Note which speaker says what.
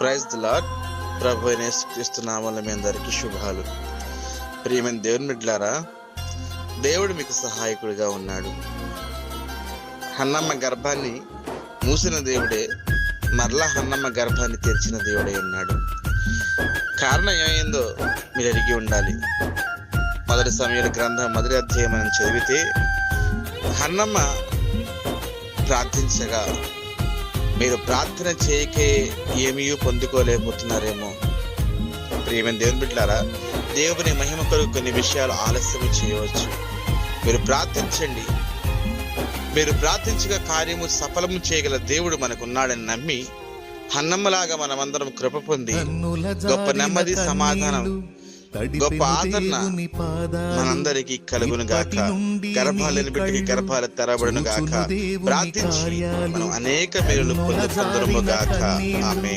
Speaker 1: Praise the lord ప్రభు అయిన మీ అందరికీ శుభాలు. ప్రియమైన దేవుని బిడ్డలారా దేవుడు మీకు సహాయకుడిగా ఉన్నాడు. హన్నమ్మ గర్భాన్ని మూసిన దేవుడే మరలా హన్నమ్మ గర్భాన్ని తెరిచిన దేవుడే ఉన్నాడు. కారణం ఏమైందో మీరు అడిగి ఉండాలి. మొదటి సమయంలో గ్రంథం మొదటి అధ్యాయం మనం చదివితే హన్నమ్మ ప్రార్థించగా మీరు ప్రార్థన చేయకే ఏమీ పొందుకోలేకపోతున్నారేమో. ప్రియమైన దేవుని బిడ్డారా దేవుని మహిమ కొరకు కొన్ని విషయాలు ఆలస్యం చేయవచ్చు. మీరు ప్రార్థించండి. మీరు ప్రార్థించగా కార్యము సఫలము చేయగల దేవుడు మనకున్నాడని నమ్మి హన్నమ్మలాగా మనమందరం కృప పొంది
Speaker 2: గొప్ప నెమ్మది సమాధానం
Speaker 1: గొప్ప ఆదరణ మనందరికీ కలుగును గాక. గర్భాలను బిడ్డకి గర్భాలు తెరబడును గాక. ప్రార్థించి మనం అనేక మేలు పొందుకుందరము గాక ఆమె